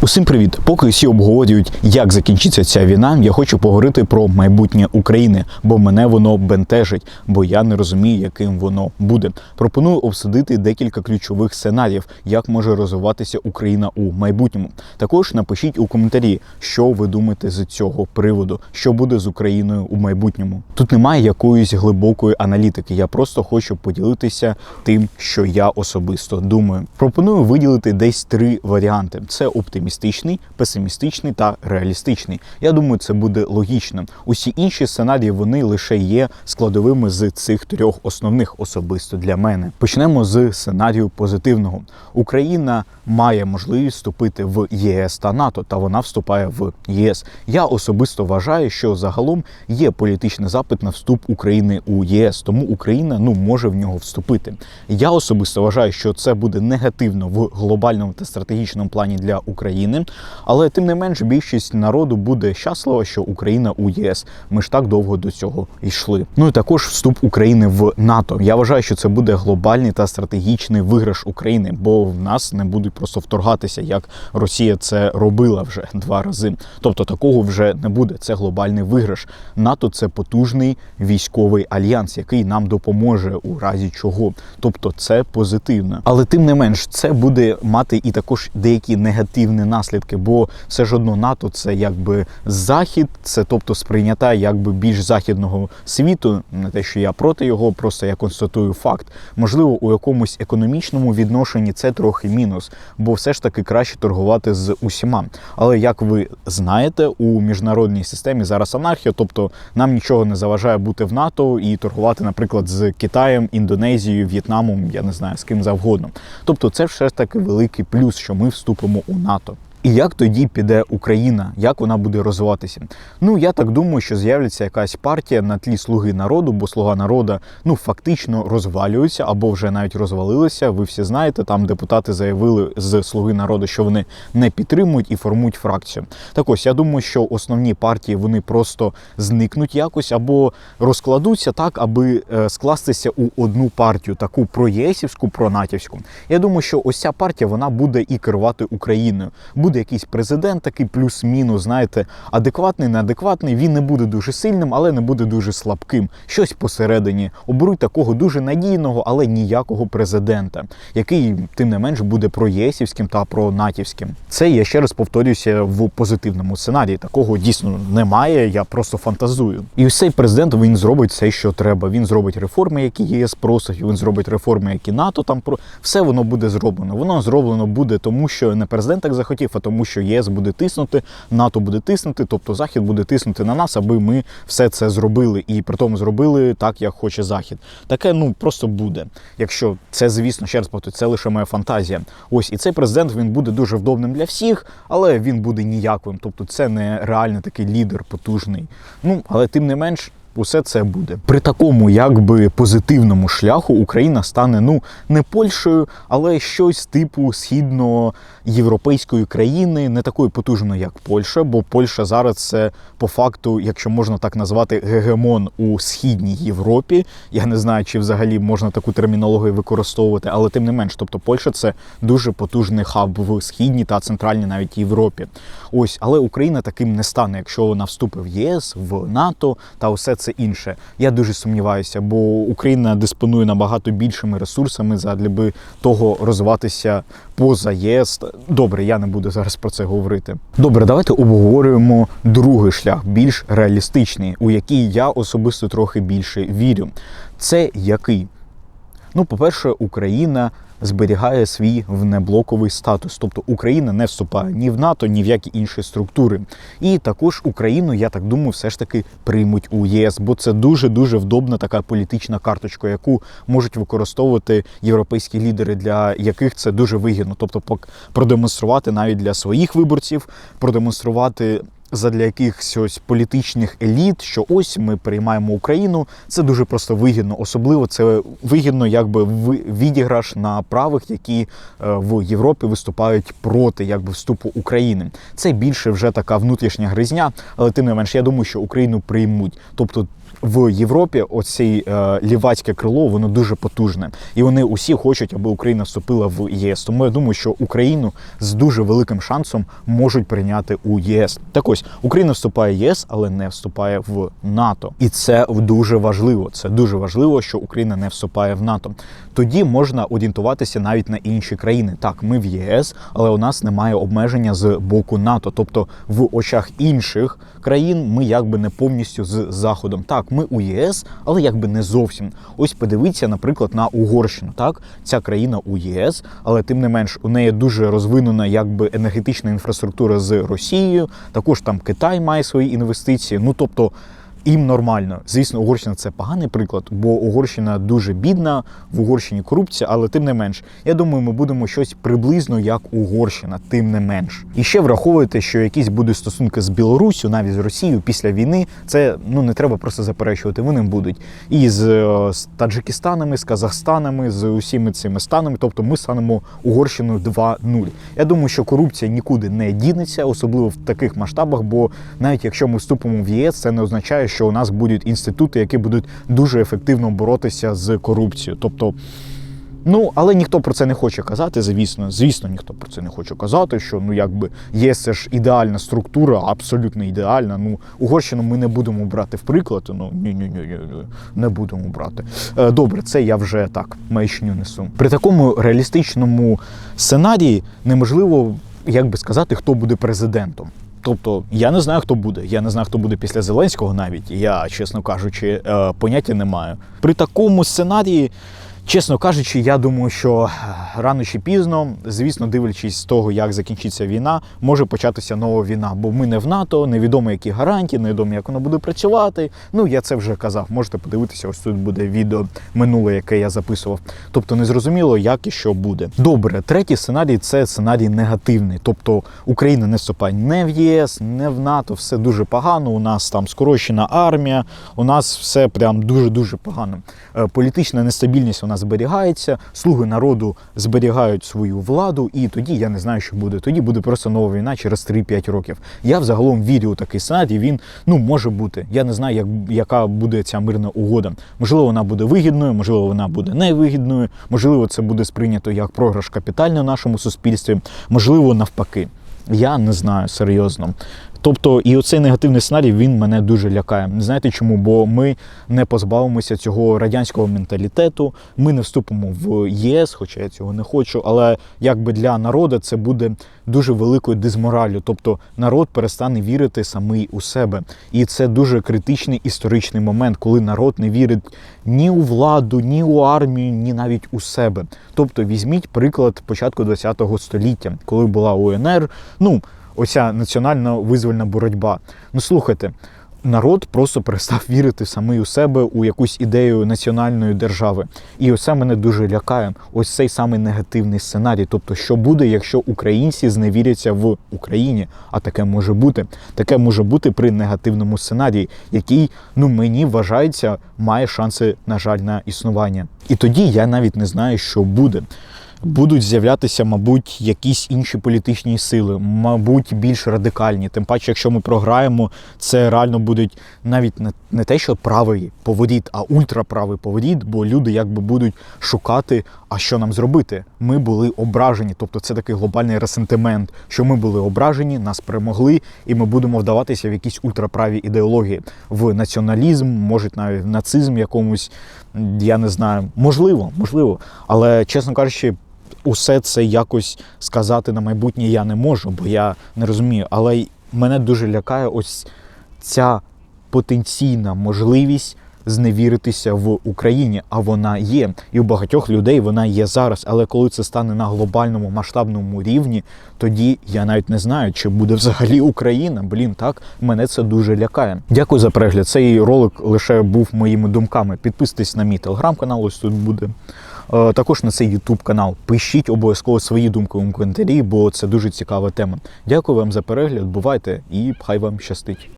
Усім привіт! Поки всі обговорюють, як закінчиться ця війна, я хочу поговорити про майбутнє України, бо мене воно бентежить, бо я не розумію, яким воно буде. Пропоную обсудити декілька ключових сценаріїв, як може розвиватися Україна у майбутньому. Також напишіть у коментарі, що ви думаєте з цього приводу, що буде з Україною у майбутньому. Тут немає якоїсь глибокої аналітики. Я просто хочу поділитися тим, що я особисто думаю. Пропоную виділити десь три варіанти: це оптимістичний, песимістичний та реалістичний. Я думаю, це буде логічно. Усі інші сценарії вони лише є складовими з цих трьох основних особисто для мене. Почнемо з сценарію позитивного. Україна має можливість вступити в ЄС та НАТО, та вона вступає в ЄС. Я особисто вважаю, що загалом є політичний запит на вступ України у ЄС, тому Україна ну може в нього вступити. Я особисто вважаю, що це буде негативно в глобальному та стратегічному плані для України, але тим не менш більшість народу буде щаслива, що Україна у ЄС. Ми ж так довго до цього йшли. Ну і також вступ України в НАТО. Я вважаю, що це буде глобальний та стратегічний виграш України, бо в нас не будуть просто вторгатися, як Росія це робила вже два рази. Тобто такого вже не буде. Це глобальний виграш. НАТО це потужний військовий альянс, який нам допоможе у разі чого. Тобто це позитивно. Але тим не менш, це буде мати і також деякі негативні наслідки, бо все ж одно НАТО це якби захід, це тобто сприйняття якби більш західного світу, не те, що я проти його, просто я констатую факт. Можливо, у якомусь економічному відношенні це трохи мінус, бо все ж таки краще торгувати з усіма. Але як ви знаєте, у міжнародній системі зараз анархія, тобто нам нічого не заважає бути в НАТО і торгувати, наприклад, з Китаєм, Індонезією, В'єтнамом, я не знаю, з ким завгодно. Тобто, це все ж таки великий плюс, що ми вступимо у НАТО. І як тоді піде Україна, як вона буде розвиватися? Ну я так думаю, що з'явиться якась партія на тлі слуги народу, бо слуга народу ну фактично розвалюється або вже навіть розвалилися. Ви всі знаєте, там депутати заявили з слуги народу, що вони не підтримують і формують фракцію. Так ось я думаю, що основні партії вони просто зникнуть якось або розкладуться так, аби е, скластися у одну партію, таку проєсівську, пронатівську. Я думаю, що ось ця партія вона буде і керувати Україною. Буде якийсь президент, такий плюс-мінус, знаєте, адекватний, неадекватний. Він не буде дуже сильним, але не буде дуже слабким. Щось посередині. Оберуть такого дуже надійного, але ніякого президента, який тим не менш буде проєсівським та пронатівським. Це я ще раз повторюся в позитивному сценарії. Такого дійсно немає. Я просто фантазую. І ось цей президент він зробить все, що треба. Він зробить реформи, які ЄС просить. Він зробить реформи, які НАТО там про все воно буде зроблено. Воно зроблено буде тому, що не президент так захотів, а тому, що ЄС буде тиснути, НАТО буде тиснути, тобто Захід буде тиснути на нас, аби ми все це зробили. І при тому зробили так, як хоче Захід. Таке ну просто буде. Якщо це, звісно, ще раз повторю, це лише моя фантазія. Ось і цей президент він буде дуже вдобним для всіх, але він буде ніяковим. Тобто, це не реальний такий лідер потужний. Ну але тим не менш. Усе це буде при такому, якби позитивному шляху Україна стане ну не Польщею, але щось типу східноєвропейської країни, не такою потужною, як Польща, бо Польща зараз це по факту, якщо можна так назвати, гегемон у східній Європі. Я не знаю, чи взагалі можна таку термінологію використовувати, але тим не менш, тобто Польща це дуже потужний хаб в східній та центральній навіть Європі. Ось, але Україна таким не стане, якщо вона вступить в ЄС, в НАТО та усе це інше. Я дуже сумніваюся, бо Україна диспонує набагато більшими ресурсами задля би того розвиватися поза ЄС. Добре, я не буду зараз про це говорити. Добре, давайте обговорюємо другий шлях, більш реалістичний, у який я особисто трохи більше вірю. Це який? Ну, по-перше, Україна зберігає свій внеблоковий статус, тобто Україна не вступає ні в НАТО, ні в які інші структури. І також Україну, я так думаю, все ж таки приймуть у ЄС, бо це дуже дуже вдобна така політична карточка, яку можуть використовувати європейські лідери, для яких це дуже вигідно. Тобто, продемонструвати навіть для своїх виборців, продемонструвати задля якихось ось політичних еліт, що ось ми приймаємо Україну. Це дуже просто вигідно. Особливо це вигідно, якби відіграш на правих, які е, в Європі виступають проти якби вступу України. Це більше вже така внутрішня гризня, але тим не менш, я думаю, що Україну приймуть. Тобто в Європі оцей е, лівацьке крило воно дуже потужне, і вони усі хочуть, аби Україна вступила в єС. Тому я думаю, що Україну з дуже великим шансом можуть прийняти у ЄС. Так ось Україна вступає в ЄС, але не вступає в НАТО, і це дуже важливо. Це дуже важливо, що Україна не вступає в НАТО. Тоді можна орієнтуватися навіть на інші країни. Так, ми в ЄС, але у нас немає обмеження з боку НАТО. Тобто в очах інших країн ми якби не повністю з заходом. Так, ми у ЄС, але якби не зовсім. Ось подивіться, наприклад, на Угорщину. Так, ця країна у ЄС, але тим не менш у неї дуже розвинена якби енергетична інфраструктура з Росією. Також там Китай має свої інвестиції. Ну тобто. Їм нормально. Звісно, Угорщина це поганий приклад, бо Угорщина дуже бідна, в Угорщині корупція, але тим не менш, я думаю, ми будемо щось приблизно як Угорщина, тим не менш. І ще враховуйте, що якісь будуть стосунки з Білоруссю, навіть з Росією після війни. Це ну не треба просто заперечувати. Вони будуть і з, е, з Таджикистанами, з Казахстанами, з усіми цими станами. Тобто ми станемо Угорщиною 2.0. Я думаю, що корупція нікуди не дінеться, особливо в таких масштабах. Бо навіть якщо ми вступимо в ЄС, це не означає, що у нас будуть інститути, які будуть дуже ефективно боротися з корупцією. Тобто. Ну, але ніхто про це не хоче казати, звісно. Звісно, ніхто про це не хоче казати, що ну якби є це ж ідеальна структура, абсолютно ідеальна. Ну, Угорщину ми не будемо брати в приклад. Ну ні, ні, ні, ні, не будемо брати. Е, Добре, це я вже так маячню несу. При такому реалістичному сценарії неможливо, як би сказати, хто буде президентом. Тобто я не знаю, хто буде. Я не знаю, хто буде після Зеленського навіть. Я, чесно кажучи, е, поняття не маю. При такому сценарії. Чесно кажучи, я думаю, що е, рано чи пізно, звісно, дивлячись з того, як закінчиться війна, може початися нова війна. Бо ми не в НАТО, невідомо які гарантії, невідомо, як воно буде працювати. Ну я це вже казав. Можете подивитися, ось тут буде відео минуле, яке я записував. Тобто незрозуміло, як і що буде. Добре, третій сценарій це сценарій негативний. Тобто Україна не вступає не в ЄС, не в НАТО. Все дуже погано. У нас там скорочена армія. У нас все прям дуже дуже погано. Е, Політична нестабільність у нас зберігається, слуги народу зберігають свою владу, і тоді я не знаю, що буде. Тоді буде просто нова війна через 3-5 років. Я взагалом вірю у такий сценарій, Він ну може бути. Я не знаю, як яка буде ця мирна угода. Можливо, вона буде вигідною, можливо, вона буде невигідною. Можливо, це буде сприйнято як програш капітальний у нашому суспільстві. Можливо, навпаки. Я не знаю серйозно. Тобто, і оцей негативний сценарій він мене дуже лякає. Знаєте чому? Бо ми не позбавимося цього радянського менталітету. Ми не вступимо в ЄС, хоча я цього не хочу. Але якби для народу це буде дуже великою дизмораллю. Тобто народ перестане вірити самий у себе. І це дуже критичний історичний момент, коли народ не вірить ні у владу, ні у армію, ні навіть у себе. Тобто, візьміть приклад початку ХХ століття, коли була УНР. Ну оця національна визвольна боротьба. Ну слухайте, народ просто перестав вірити самий у себе у якусь ідею національної держави. І оце мене дуже лякає. Ось цей самий негативний сценарій. Тобто, що буде, якщо українці зневіряться в Україні? А таке може бути. Таке може бути при негативному сценарії, який ну мені вважається має шанси, на жаль, на існування. І тоді я навіть не знаю, що буде будуть з'являтися, мабуть, якісь інші політичні сили, мабуть, більш радикальні. Тим паче, якщо ми програємо, це реально будуть навіть не, не те, що правий поворіт, а ультраправий поворіт, бо люди якби будуть шукати, а що нам зробити. Ми були ображені, тобто це такий глобальний ресентимент, що ми були ображені, нас перемогли, і ми будемо вдаватися в якісь ультраправі ідеології, в націоналізм, може навіть в нацизм якомусь, я не знаю, можливо, можливо, але чесно кажучи усе це якось сказати на майбутнє я не можу, бо я не розумію. Але мене дуже лякає ось ця потенційна можливість зневіритися в Україні, а вона є. І у багатьох людей вона є зараз. Але коли це стане на глобальному масштабному рівні, тоді я навіть не знаю, чи буде взагалі Україна. Блін, так мене це дуже лякає. Дякую за перегляд. Цей ролик лише був моїми думками. Підписуйтесь на мій телеграм-канал, ось тут буде. Е, також на цей YouTube канал. Пишіть обов'язково свої думки у коментарі, бо це дуже цікава тема. Дякую вам за перегляд. Бувайте і хай вам щастить.